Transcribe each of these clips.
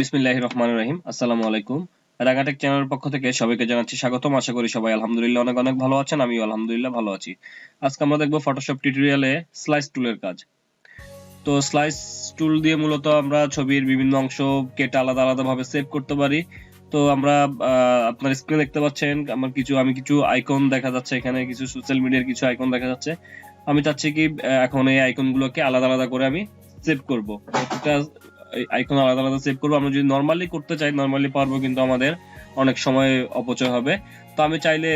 বিসমিল্লাহির রহমানির রহিম। আসসালামু আলাইকুম। রাগাটেক চ্যানেলের পক্ষ থেকে সবাইকে জানাচ্ছি স্বাগতম। আশা করি সবাই আলহামদুলিল্লাহ অনেক অনেক ভালো আছেন। আমিও আলহামদুলিল্লাহ ভালো আছি। আজকে আমরা দেখব ফটোশপ টিউটোরিয়ালে স্লাইস টুলের কাজ। তো স্লাইস টুল দিয়ে মূলত আমরা ছবির বিভিন্ন অংশ কেটে আলাদা আলাদা ভাবে সেভ করতে পারি। তো আমরা আপনার স্ক্রিনে দেখতে পাচ্ছেন, আমার কিছু, আমি কিছু আইকন দেখা যাচ্ছে এখানে, কিছু সোশ্যাল মিডিয়ার কিছু আইকন দেখা যাচ্ছে। আমি চাচ্ছি কি এখন এই আইকন গুলোকে আলাদা আলাদা করে আমি সেভ করব। প্রত্যেকটা আইকন আলাদা আলাদা সেভ করব। আমরা যদি নর্মালি করতে চাই নর্মালি পারব কিন্তু আমাদের অনেক সময় অপচয় হবে। তো আমি চাইলে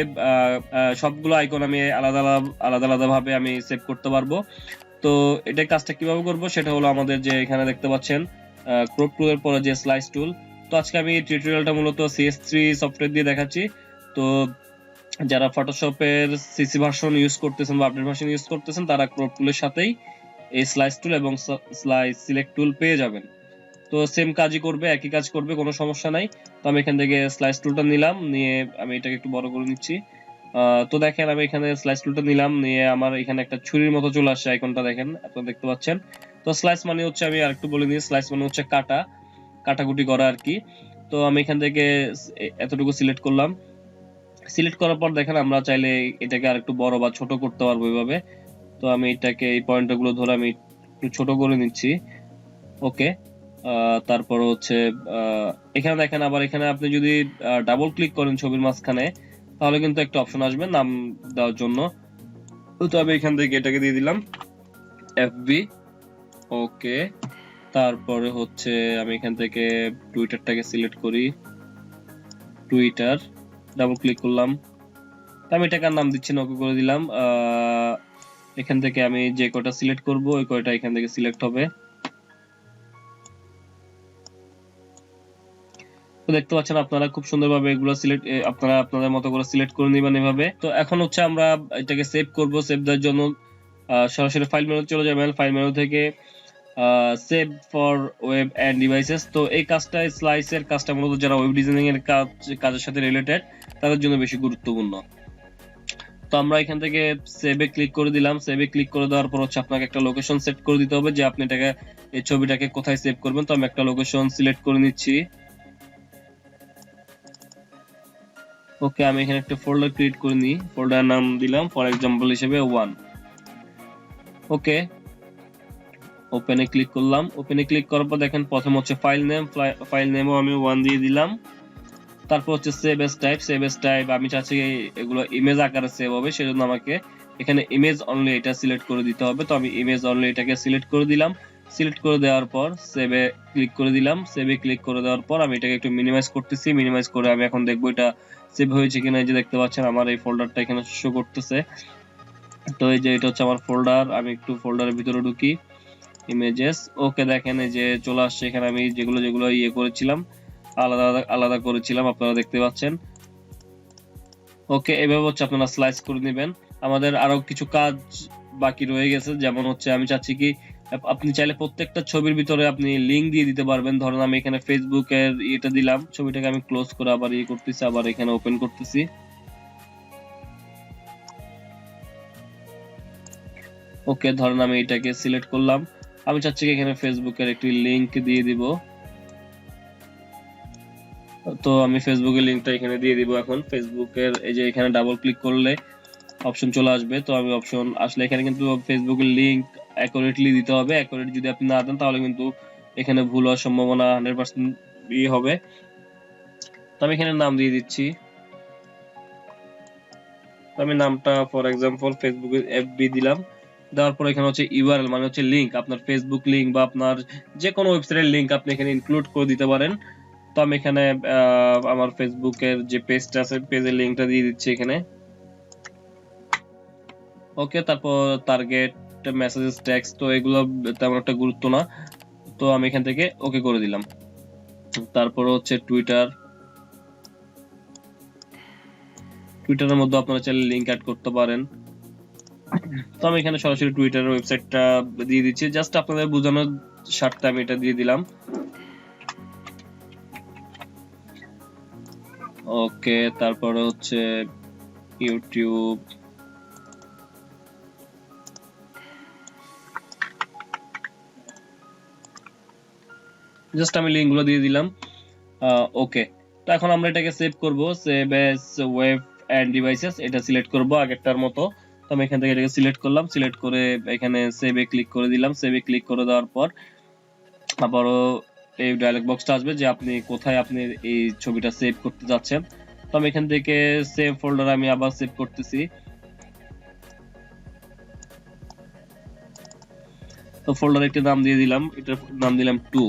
সবগুলো আইকন আমি আলাদা আলাদা আলাদা ভাবে আমি সেভ করতে পারব। তো এটা কাজটা কীভাবে করব? সেটা হলো আমাদের যে এখানে দেখতে পাচ্ছেন ক্রপ টুলের পরে যে স্লাইস টুল তো আজকে আমি টিউটোরিয়ালটা মূলত সিএস থ্রি সফটওয়্যার দিয়ে দেখাচ্ছি। তো যারা ফটোশপের সিসি ভার্সন ইউজ করতেছেন বা আপডেট ভার্সন ইউজ করতেছেন, তারা ক্রপ টুলের সাথেই এই স্লাইস টুল এবং স্লাইস সিলেক্ট টুল পেয়ে যাবেন। তো সেম কাজই করবে, একই কাজ করবে, কোনো সমস্যা নাই। তো আমি এখান থেকে স্লাইস টুলটা নিলাম, নিয়ে আমি এটাকে একটু বড় করে নিচ্ছি। তো দেখেন আমি এখানে স্লাইস টুলটা নিলাম, নিয়ে আমার এখানে একটা ছুরির মতো চলে আসছে আইকনটা দেখেন, আপনারা দেখতে পাচ্ছেন। তো স্লাইস মানে হচ্ছে আমি আরেকটু বলে দিই স্লাইস মানে হচ্ছে কাটা, কাটাকুটি করা আর কি। তো আমি এখান থেকে এতটুকু সিলেক্ট করলাম। সিলেক্ট করার পর দেখেন আমরা চাইলে এটাকে আরেকটু বড় বা ছোট করতে পারব এইভাবে তো আমি এটাকে এই পয়েন্টগুলো ধরে আমি একটু ছোট করে নিচ্ছি। ওকে তারপর হচ্ছে এখানে দেখেন, আবার এখানে আপনি যদি ডাবল ক্লিক করেন ছবির মাঝখানে, তাহলে কিন্তু একটা অপশন আসবে, নাম দেওয়ার জন্য। তো আমি এখান থেকে এটাকে দিয়ে দিলাম এফবি ওকে তারপরে হচ্ছে, আমি এখান থেকে টুইটারটাকে সিলেক্ট করি। টুইটার ডাবল ক্লিক করলাম। আমি এটাকে আর নাম দিচ্ছি না করে দিলাম। এখান থেকে আমি যে কয়টা সিলেক্ট করব, ওই কয়টা এখান থেকে সিলেক্ট হবে। তো দেখতে পাচ্ছেন আপনারা খুব সুন্দরভাবে এগুলো সিলেক্ট আপনারা আপনাদের মতো করে সিলেক্ট করে নেবেন এভাবে। তো এখন হচ্ছে আমরা এটাকে সেভ করব সেভ দেওয়ার জন্য সরাসরি ফাইল মেনু চলে যাবেন। ফাইল মেনু থেকে save for web and devices তো এই কাজটা স্লাইসের কাজটা মূলত যারা ওয়েব ডিজাইনিং এর কাজ, কাজের সাথে রিলেটেড তাদের জন্য বেশি গুরুত্বপূর্ণ। তো আমরা এখান থেকে সেভে ক্লিক করে দিলাম। সেভে ক্লিক করে দেওয়ার পর হচ্ছে আপনাকে একটা লোকেশন সেট করে দিতে হবে যে আপনি এটাকে, এই ছবিটাকে কোথায় সেভ করবেন। তো আমি একটা লোকেশন সিলেক্ট করে নিচ্ছি। ওকে, আমি এখানে একটা ফোল্ডার ক্রিয়েট করে নিই। ফোল্ডার নাম দিলাম ফর এক্সাম্পল হিসেবে ওয়ান ওকে ওপেনে ক্লিক করলাম। ওপেনে ক্লিক করার পর দেখেন, প্রথম হচ্ছে ফাইল নেম ফাইল নেমও আমি ওয়ান দিয়ে দিলাম। তারপর হচ্ছে save as type save as type আমি চাচ্ছি এগুলো ইমেজ আকারে সেভ হবে, সেজন্য আমাকে এখানে ইমেজ অনলি এটা সিলেক্ট করে দিতে হবে। তো আমি ইমেজ অনলি এটাকে সিলেক্ট করে দিলাম। সিলেক্ট করে দেওয়ার পর সেভে ক্লিক করে দিলাম। সেভে ক্লিক করে দেওয়ার পর আমি এটাকে একটু মিনিমাইজ করতেছি। মিনিমাইজ করে আমি এখন দেখব এটা সেভ হয়েছে কিনা। যে দেখতে পাচ্ছেন আমার এই ফোল্ডারটা এখানে শো করতেছে। তো এই যে এটা হচ্ছে আমার ফোল্ডার আমি একটু ফোল্ডারের ভিতরে ঢুকি। ইমেজেস ওকে দেখেন এই যে চলে আসছে। এখানে আমি যেগুলো যেগুলো ইয়ে করেছিলাম, আলাদা আলাদা করেছিলাম, আপনারা দেখতে পাচ্ছেন। ওকে এভাবে হচ্ছে আপনারা স্লাইস করে নেবেন। আমাদের আরও কিছু কাজ বাকি রয়ে গেছে। যেমন হচ্ছে আমি চাচ্ছি কি আপনি চাইলে প্রত্যেকটা ছবির ভিতরে আপনি লিংক দিয়ে দিতে পারবেন। ধরেন আমি এখানে ফেসবুকের এটা দিলাম, ছবিটাকে আমি ক্লোজ করে আবার ইয়ে করতেছি, আবার এখানে ওপেন করতেছি। ওকে ধরেন আমি এটাকে সিলেক্ট করলাম। আমি চাচ্ছি এখানে ফেসবুকের একটি লিংক দিয়ে দিব। তো আমি ফেসবুকের লিংকটা এখানে দিয়ে দিব এখন। ফেসবুকের এই যে এখানে ডাবল ক্লিক করলে অপশন চলে আসবে। তো আমি অপশন আসলে এখানে কিন্তু ফেসবুকের লিংক অ্যাকুরেটলি দিতে হবে। অ্যাকুরেট যদি আপনি না দেন, তাহলে কিন্তু এখানে ভুল হওয়ার সম্ভাবনা হান্ড্রেড পার্সেন্ট ইয়ে হবে। তো আমি এখানে নাম দিয়ে দিচ্ছি। আমি নামটা ফর এক্সাম্পল ফেসবুকের এফবি দিলাম। দেওয়ার পর এখানে হচ্ছে ইউআরএল মানে হচ্ছে লিংক আপনার ফেসবুক লিংক বা আপনার যে কোনো ওয়েবসাইটের লিংক আপনি এখানে ইনক্লুড করে দিতে পারেন। তো আমি এখানে আমার ফেসবুকের যে পেজটা আছে পেজের লিংকটা দিয়ে দিচ্ছি এখানে। ওকে তারপর টার্গেট মেসেজেস টেক্সট তো এগুলো তেমন একটা গুরুত্ব না। তো আমি এখান থেকে ওকে করে দিলাম। তারপর হচ্ছে টুইটার টুইটারের মধ্যে আপনারা চাইলে লিংক অ্যাড করতে পারেন। তো আমি এখানে সরাসরি টুইটারের ওয়েবসাইটটা দিয়ে দিচ্ছি। জাস্ট আপনাদের বোঝানোর স্বার্থে আমি এটা দিয়ে দিলাম। ওকে তারপরে হচ্ছে ইউটিউব জাস্ট আমি লিঙ্কগুলো দিয়ে দিলাম। ওকে তো এখন আমরা এটাকে সেভ করব। Save as web and devices এটা সিলেক্ট করব আগেরটার মতো। তো আমি এখান থেকে এটাকে সিলেক্ট করলাম। সিলেক্ট করে এখানে সেভে ক্লিক করে দিলাম। সেভে ক্লিক করে দেওয়ার পর আবারও এই ডায়লগ বক্সটা আসবে যে আপনি কোথায় আপনি এই ছবিটা সেভ করতে যাচ্ছেন। তো আমি এখান থেকে সেভ ফোল্ডার আমি আবার সেভ করতেছি। তো ফোল্ডার একটি নাম দিয়ে দিলাম। এটার নাম দিলাম টু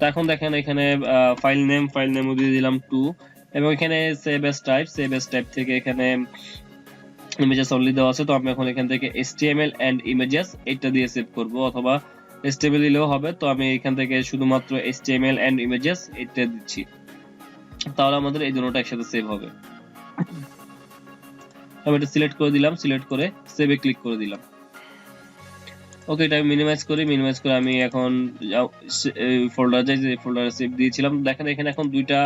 তো এখন দেখেন এখানে ফাইল নেম ফাইল নেমও দিয়ে দিলাম টু এবং এখানে save as type save as type থেকে এখানে ইমেজেস অনলি দেওয়া আছে। তো আমি এখন এখান থেকে HTML এন্ড ইমেজেস এটা দিয়ে সেভ করব, অথবা HTML দিলেও হবে। তো আমি এখান থেকে শুধুমাত্র HTML এন্ড ইমেজেস এটা দিচ্ছি। তাহলে আমাদের এই দুটোটা একসাথে সেভ হবে। আমি এটা সিলেক্ট করে দিলাম সিলেক্ট করে সেভে ক্লিক করে দিলাম। ওকে এটা মিনিমাইজ করি মিনিমাইজ করে আমি এখন ফোল্ডার যাই, যে ফোল্ডারে সেভ দিয়েছিলাম। দেখেন এখানে এখন দুইটা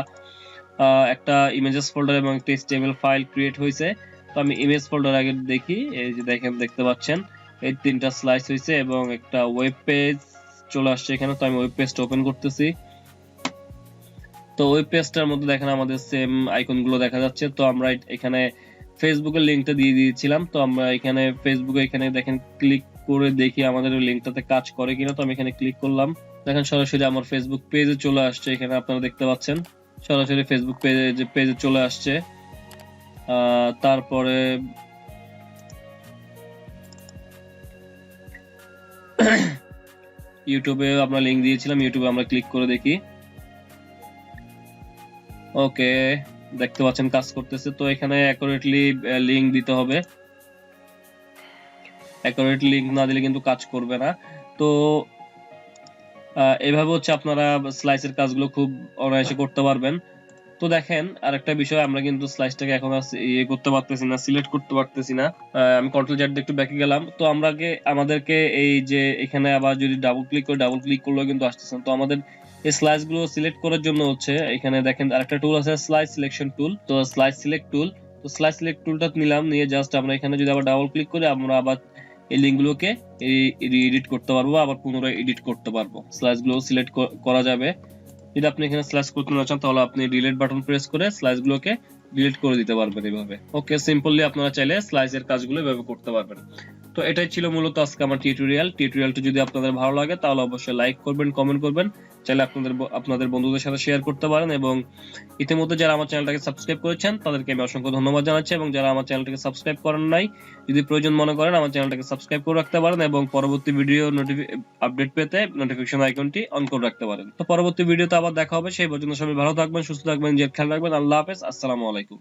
একটা ইমেজেস ফোল্ডার এবং একটা HTML ফাইল ক্রিয়েট হয়েছে তো আমি ইমেজ ফোল্ডার আগে দেখি, এই যে দেখেন, দেখতে পাচ্ছেন? এই তিনটা স্লাইস হয়েছে এবং একটা ওয়েব পেজ চলে আসছে এখানে, তো আমি ওয়েব পেজটা ওপেন করতেছি। তো ওয়েব পেজটার মধ্যে দেখেন আমাদের সেম আইকনগুলো দেখা যাচ্ছে। তো আমরা এখানে ফেসবুকের লিঙ্কটা দিয়ে দিয়েছিলাম। তো আমরা এখানে ফেসবুকে এখানে দেখেন ক্লিক করে দেখি আমাদের লিঙ্কটাতে কাজ করে কিনা, তো আমি এখানে ক্লিক করলাম। দেখেন সরাসরি আমার ফেসবুক পেজে চলে আসছে, এখানে আপনারা দেখতে পাচ্ছেন। সরাসরি ফেসবুক পেজে যে পেজে চলে আসছে তারপরে ইউটিউবে আমরা লিঙ্ক দিয়েছিলাম, ইউটিউবে আমরা ক্লিক করে দেখি। ওকে দেখতে পাচ্ছেন কাজ করতেছে, তো এখানে অ্যাকুরেটলি লিঙ্ক দিতে হবে। অ্যাকুরেট লিংক না দিলে কিন্তু কাজ করবে না। তো এভাবে হচ্ছে আপনারা স্লাইসের কাজগুলো খুব অনায়াসে করতে পারবেন। তো দেখেন, আরেকটা বিষয়, আমরা কিন্তু স্লাইসটাকে এখন ইয়ে করতে পারতেছি না সিলেক্ট করতে পারতেছি না। আমি কন্ট্রোল জ্যাট একটু ব্যাকে গেলাম। তো আমরা আগে আমাদেরকে এই যে এখানে আবার যদি ডাবল ক্লিক করে ডাবল ক্লিক করলেও কিন্তু আসতেছে। তো আমাদের এই স্লাইসগুলো সিলেক্ট করার জন্য হচ্ছে, এখানে দেখেন আরেকটা টুল আছে স্লাইস সিলেকশন টুল তো স্লাইস সিলেক্ট টুল তো স্লাইস সিলেক্ট টুলটা নিলাম, নিয়ে জাস্ট আমরা এখানে যদি আবার ডাবল ক্লিক করি, আমরা আবার এই লিঙ্কগুলোকে এডিট করতে পারব আবার পুনরায় এডিট করতে পারব। স্লাইসগুলো সিলেক্ট করা যাবে। যদি আপনি এখানে স্ল্যাশ করতে না চান, তাহলে আপনি ডিলিট বাটন প্রেস করে স্লাইসগুলোকে ডিলিট করে দিতে পারবেন এইভাবে ওকে সিম্পলি আপনারা চাইলে স্লাইসের কাজগুলো এভাবে করতে পারবেন। তো এটাই ছিল মূলত আজকে আমার টিউটোরিয়াল টিউটোরিয়ালটি যদি আপনাদের ভালো লাগে, তাহলে অবশ্যই লাইক করবেন কমেন্ট করবেন। চাইলে আপনাদের আপনাদের বন্ধুদের সাথে শেয়ার করতে পারেন এবং ইতিমধ্যে যারা আমার চ্যানেলটাকে সাবস্ক্রাইব করেছেন, তাদেরকে আমি অসংখ্য ধন্যবাদ জানাচ্ছি এবং যারা আমার চ্যানেলটাকে সাবস্ক্রাইব করেন নাই, যদি প্রয়োজন মনে করেন, আমার চ্যানেলটাকে সাবস্ক্রাইব করে রাখতে পারেন এবং পরবর্তী ভিডিও আপডেট পেতে নোটিফিকেশন আইকনটি অন করে রাখতে পারেন। তো পরবর্তী ভিডিওতে আবার দেখা হবে। সেই পর্যন্ত সবাই ভালো থাকবেন, সুস্থ থাকবেন যে খেয়াল রাখবেন। আল্লাহ হাফেজ। আসসালামু আলাইকুম।